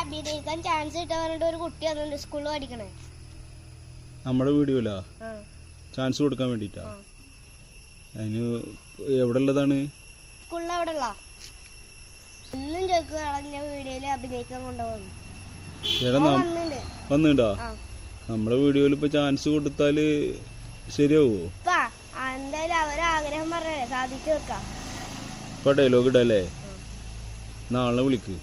അഭിനയിക്കാൻ ചാൻസ് കിട്ടാൻ ഒരു കുട്ടി വന്നിട്ടുണ്ട് സ്കൂളിൽ പഠിക്കണേ. നമ്മുടെ വീഡിയോയിലാ? ചാൻസ് കൊടുക്കാൻ വേണ്ടിട്ടാ. അതിന് എവിടെ ഉള്ളതാണ് സ്കൂളിൽ അവിടെ ഉള്ള എന്നും ചോദിക്കുകയാണെങ്കിൽ ഞാൻ വീഡിയോയിൽ അഭിനയിക്കാൻ കൊണ്ടുപോകുന്നു. വന്നിണ്ടാ ആ. നമ്മുടെ വീഡിയോയിൽ ഇപ്പൊ ചാൻസ് കൊടുത്താൽ ശരിയാവോ? എന്തായാലും അവരെ ആഗ്രഹം പറഞ്ഞേ സാധിച്ചു വെക്കാം. ഇപ്പൊ ഡയലോഗ് ഇടല്ലേ? നാളെ വിളിക്ക്.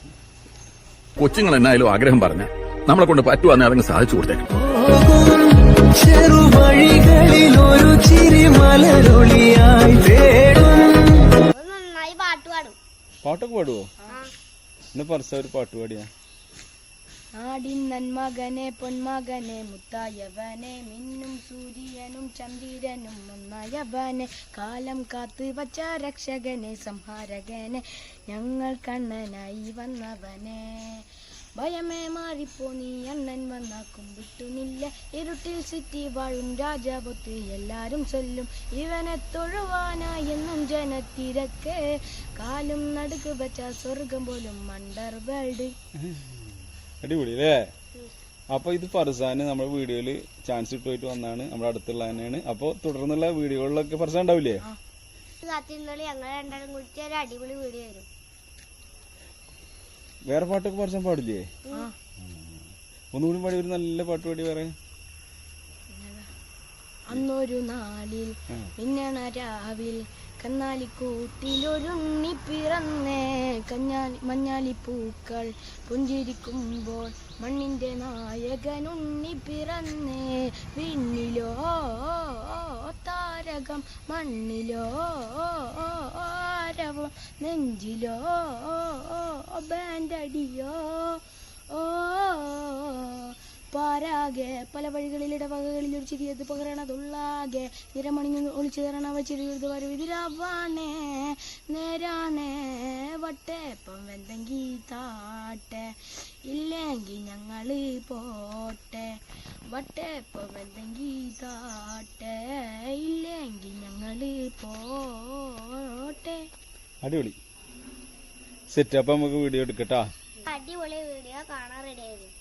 കൊച്ചുങ്ങൾ എന്നായാലും ആഗ്രഹം പറഞ്ഞ നമ്മളെ കൊണ്ട് പറ്റുവാന്നെ അതങ്ങ് സാധിച്ചു കൊടുത്തേക്കും ചെറുവഴികളിൽ ഒരു ചിരി തേടും അത് നന്നായി പാട്ട് പാടും. പാട്ടൊക്കെ പാടുവോ? ആ. ഇന്ന് പറച്ച ഒരു പാട്ട് പാടിയാ. നാടിൻ നന്മകനെ പൊന്മകനെ മുത്തായവനെ മിന്നും സൂര്യനും ചന്ദ്രനും ഒന്നായവനെ കാലം കാത്തു വച്ച രക്ഷകനെ സംഹാരകനെ ഞങ്ങൾ കണ്ണനായി വന്നവനെ. ഭയമേ മാറിപ്പോ നീ അണ്ണൻ വന്ന കുമ്പിട്ടുനില്ല. ഇരുട്ടിൽ സിറ്റി വാഴും രാജാപൊത്ത് എല്ലാരും ചൊല്ലും. ഇവനെ തൊഴുവാനായെന്നും ജനത്തിരക്ക്. കാലും നടുക്ക് വെച്ച സ്വർഗം പോലും അണ്ടർ വേൾഡ് അടിപൊളി അല്ലേ അപ്പൊ ഇത് ഫർസാന് നമ്മുടെ വീഡിയോയിൽ ചാൻസ് ഇട്ടുപോയിട്ട് വന്നാണ്. നമ്മുടെ അടുത്തുള്ള തന്നെയാണ്. അപ്പൊ തുടർന്നുള്ള വീഡിയോകളിലൊക്കെ ഫർസാൻ ഉണ്ടാവില്ലേ? വേറെ പാട്ടൊക്കെ ഫർസാൻ പാടില്ലേ? ഒന്നുകൂടി പാടി ഒരു നല്ല പാട്ട് പാടി വേറെ. അന്നൊരു നാളിൽ. മിന്നണ രാവിൽ കന്നാലിക്കൂട്ടിലൊരുണ്ണി പിറന്നേ. കഞ്ഞാലി മഞ്ഞാലിപ്പൂക്കൾ പുഞ്ചിരിക്കുമ്പോൾ മണ്ണിന്റെ നായകനുണ്ണി പിറന്നേ. വിണ്ണിലോ താരകം മണ്ണിലോ ആരവം നെഞ്ചിലോ ബാൻഡടിയോ ഓ പാരാകെ പല വഴികളിൽ ഇടവകകളിൽ ഒരു ചിരിയത് പകരണതുള്ളാകെ നിരമണിഞ്ഞു ഒളിച്ചു തരണ ചിരിയത് വരുവിതിരാവാണേ നേരാണേ. വട്ടേപ്പം വെന്തെങ്കി താട്ടെ. ഇല്ലെങ്കിൽ ഞങ്ങൾ പോട്ടെ. വട്ടേപ്പം വെന്തെങ്കി താട്ടെ. ഇല്ലെങ്കിൽ ഞങ്ങൾ പോട്ടെ. അടിപൊളി. സെറ്റ് അപ്പൊ നമുക്ക് വീഡിയോ എടുക്കട്ടാ. അടിപൊളി വീഡിയോ കാണാൻ റെഡി ആയിരുന്നു.